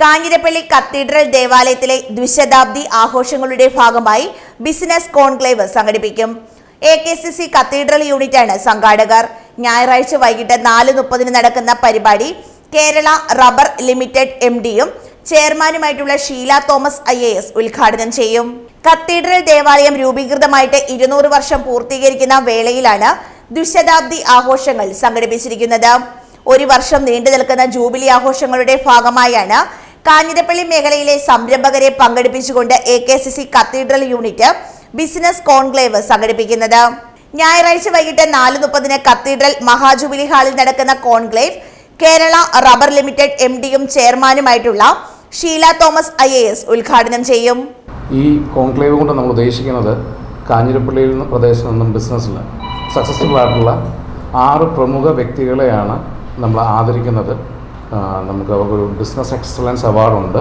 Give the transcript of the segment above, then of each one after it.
Kanjirappally cathedral ദേവാലയത്തിലെ ദ്വിശതാബ്ദി ആഘോഷങ്ങളുടെ ഭാഗമായി ബിസിനസ് കോൺക്ലേവ് സംഘടിപ്പിക്കും. A K C C cathedral യൂണിറ്റാണ് സംഘാടകർ. ഞായറാഴ്ച വൈകിട്ട് നാല് മുപ്പതിന് നടക്കുന്ന പരിപാടി കേരള റബ്ബർ ലിമിറ്റഡ് എം ഡിയും ചെയർമാനുമായിട്ടുള്ള Sheela Thomas I A S ഉദ്ഘാടനം ചെയ്യും. കത്തീഡ്രൽ ദേവാലയം രൂപീകൃതമായിട്ട് ഇരുന്നൂറ് വർഷം പൂർത്തീകരിക്കുന്ന വേളയിലാണ് ദ്വിശതാബ്ദി ആഘോഷങ്ങൾ സംഘടിപ്പിച്ചിരിക്കുന്നത്. ഒരു വർഷം നീണ്ടു നിൽക്കുന്ന ജൂബിലി ആഘോഷങ്ങളുടെ ഭാഗമായാണ് കാഞ്ഞിരപ്പള്ളി മേഖലയിലെ സംരംഭകരെ പങ്കെടുപ്പിച്ചുകൊണ്ട് A K C C cathedral unit business conclave സംഘടിപ്പിക്കുന്നത്. ഞായറാഴ്ച വൈകിട്ട് നാല് മുപ്പതിന് കത്തീഡ്രൽ മഹാജൂബിലി ഹാളിൽ നടക്കുന്ന conclave Kerala rubber limited M ഡിയും ചെയർമാനുമായിട്ടുള്ള Sheela Thomas I A S ഉദ്ഘാടനം ചെയ്യും. ഈ കോൺക്ലേവ് കൊണ്ട് നമ്മൾ ഉദ്ദേശിക്കുന്നത് കാഞ്ഞിരപ്പള്ളിയിൽ നിന്ന് പ്രദേശത്ത് നിന്നും ബിസിനസ്സിൽ സക്സസ്ഫുൾ ആയിട്ടുള്ള ആറ് പ്രമുഖ വ്യക്തികളെയാണ് നമ്മൾ ആദരിക്കുന്നത്. നമുക്ക് അവർക്കൊരു ബിസിനസ് എക്സലൻസ് അവാർഡുണ്ട്.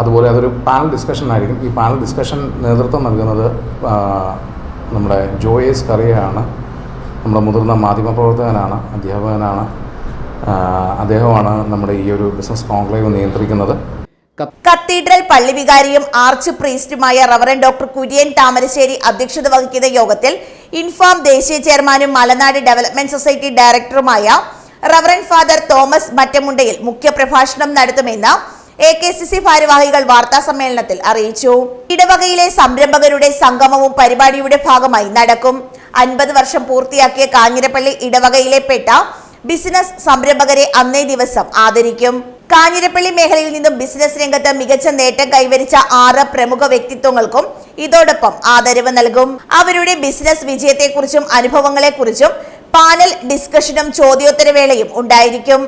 അതുപോലെ അതൊരു പാനൽ ഡിസ്കഷൻ ആയിരിക്കും. ഈ പാനൽ ഡിസ്കഷൻ നേതൃത്വം നൽകുന്നത് നമ്മുടെ ജോയേസ് കറിയാണ്. നമ്മുടെ മുതിർന്ന മാധ്യമപ്രവർത്തകനാണ് അധ്യാപകനാണ്. അദ്ദേഹമാണ് നമ്മുടെ ഈ ഒരു ബിസിനസ് കോൺക്ലേവ് നിയന്ത്രിക്കുന്നത്. കത്തീഡ്രൽ പള്ളി വികാരിയും ആർച്ച് പ്രീസ്റ്റുമായ റവറൻ ഡോക്ടർ കുര്യൻ താമരശ്ശേരി അധ്യക്ഷത വഹിക്കുന്ന യോഗത്തിൽ ഇൻഫാം ദേശീയ ചെയർമാനും മലനാട് ഡെവലപ്മെന്റ് സൊസൈറ്റി ഡയറക്ടറുമായ റവറൻ ഫാദർ തോമസ് മറ്റമുണ്ടയിൽ മുഖ്യപ്രഭാഷണം നടത്തുമെന്ന് എ കെ സി സി ഭാരവാഹികൾ വാർത്താ സമ്മേളനത്തിൽ അറിയിച്ചു. ഇടവകയിലെ സംരംഭകരുടെ സംഗമവും പരിപാടിയുടെ ഭാഗമായി നടക്കും. അൻപത് വർഷം പൂർത്തിയാക്കിയ കാഞ്ഞിരപ്പള്ളി ഇടവകയിലെ പെട്ട ബിസിനസ് സംരംഭകരെ അന്നേ ദിവസം ആദരിക്കും. കാഞ്ഞിരപ്പള്ളി മേഖലയിൽ നിന്നും ബിസിനസ് രംഗത്ത് മികച്ച നേട്ടം കൈവരിച്ച ആറ് പ്രമുഖ വ്യക്തിത്വങ്ങൾക്കും ഇതോടൊപ്പം ആദരവ് നൽകും. അവരുടെ ബിസിനസ് വിജയത്തെക്കുറിച്ചും അനുഭവങ്ങളെക്കുറിച്ചും പാനൽ ഡിസ്കഷനും ചോദ്യോത്തരവേളയും ഉണ്ടായിരിക്കും.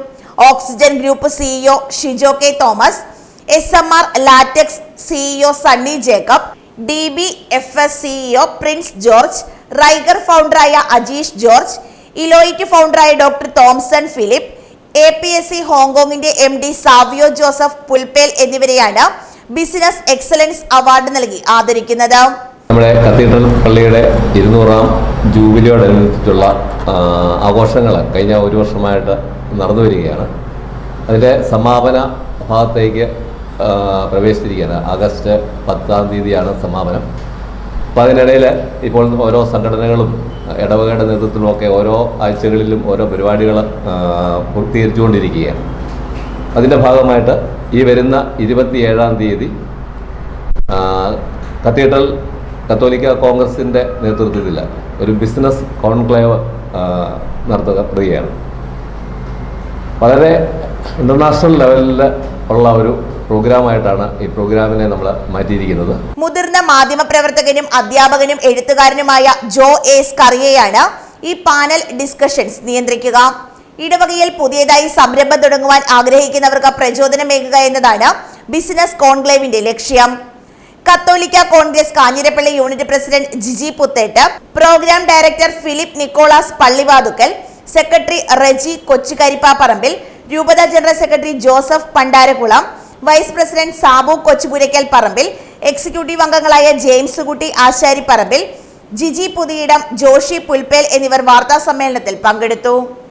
Oxygen group CEO Shijo K Thomas S M R latex CEO Sunny Jacob D B F S CEO Prince George rigour ഫൗണ്ടറായ അജീഷ് ജോർജ് ഇലോയിറ്റ് ഫൗണ്ടറായ doctor Thomson Philip A P S C ഹോങ്കോങ്ങിന്റെ M D Savio Joseph Pulpel എന്നിവരെയാണ് business excellence award നൽകി ആദരിക്കുന്നത്. നമ്മുടെ cathedral പള്ളിയുടെ ഇരുന്നൂറാം ജൂബിലിയോടനുബന്ധിച്ചുള്ള ആഘോഷങ്ങൾ കഴിഞ്ഞ ഒരു വർഷമായിട്ട് നടന്നു വരികയാണ്. അതിന്റെ സമാപന ഭാഗത്തേക്ക് പ്രവേശിച്ചിരിക്കുകയാണ്. ആഗസ്റ്റ് പത്താം തീയതിയാണ് സമാപനം. അപ്പോൾ അതിനിടയിൽ ഇപ്പോൾ ഓരോ സംഘടനകളും ഇടവകയുടെ നേതൃത്വത്തിലുമൊക്കെ ഓരോ ആഴ്ചകളിലും ഓരോ പരിപാടികൾ പൂർത്തീകരിച്ചുകൊണ്ടിരിക്കുകയാണ്. അതിന്റെ ഭാഗമായിട്ട് ഈ വരുന്ന ഇരുപത്തിയേഴാം തീയതി കത്തീഡ്രൽ കത്തോലിക്ക കോൺഗ്രസിന്റെ നേതൃത്വത്തിൽ ഒരു ബിസിനസ് കോൺക്ലേവ് നടത്തുകയാണ് വളരെ ഇന്റർനാഷണൽ ലെവലിൽ ഉള്ള ഒരു പ്രോഗ്രാമായിട്ടാണ് ഈ പ്രോഗ്രാമിനെ നമ്മൾ മാറ്റിയിരിക്കുന്നത്. മുതിർന്ന മാധ്യമപ്രവർത്തകനും അധ്യാപകനും എഴുത്തുകാരനുമായ ജോ എസ് കറിയയാണ് ഈ പാനൽ ഡിസ്കഷൻസ് നിയന്ത്രിക്കുക. ഇടവകയിൽ പുതിയതായി സംരംഭം തുടങ്ങുവാൻ ആഗ്രഹിക്കുന്നവർക്ക് പ്രചോദനമേകുക എന്നതാണ് ബിസിനസ് കോൺക്ലേവിന്റെ ലക്ഷ്യം. കത്തോലിക്ക congress Kanjirappally unit president Jiji Puthettu programme director Philip Nicholas Pallivathukkal secretary Reji Kochukarippaparambil രൂപത general secretary Joseph Pandarakulam vice president Sabu Kochupurackal Parambil executive അംഗങ്ങളായ ജെയിംസ് കുട്ടി ആശാരി പറമ്പിൽ ജിജി പുതിയിടം ജോഷി പുൽപ്പേൽ എന്നിവർ വാർത്താ സമ്മേളനത്തിൽ പങ്കെടുത്തു.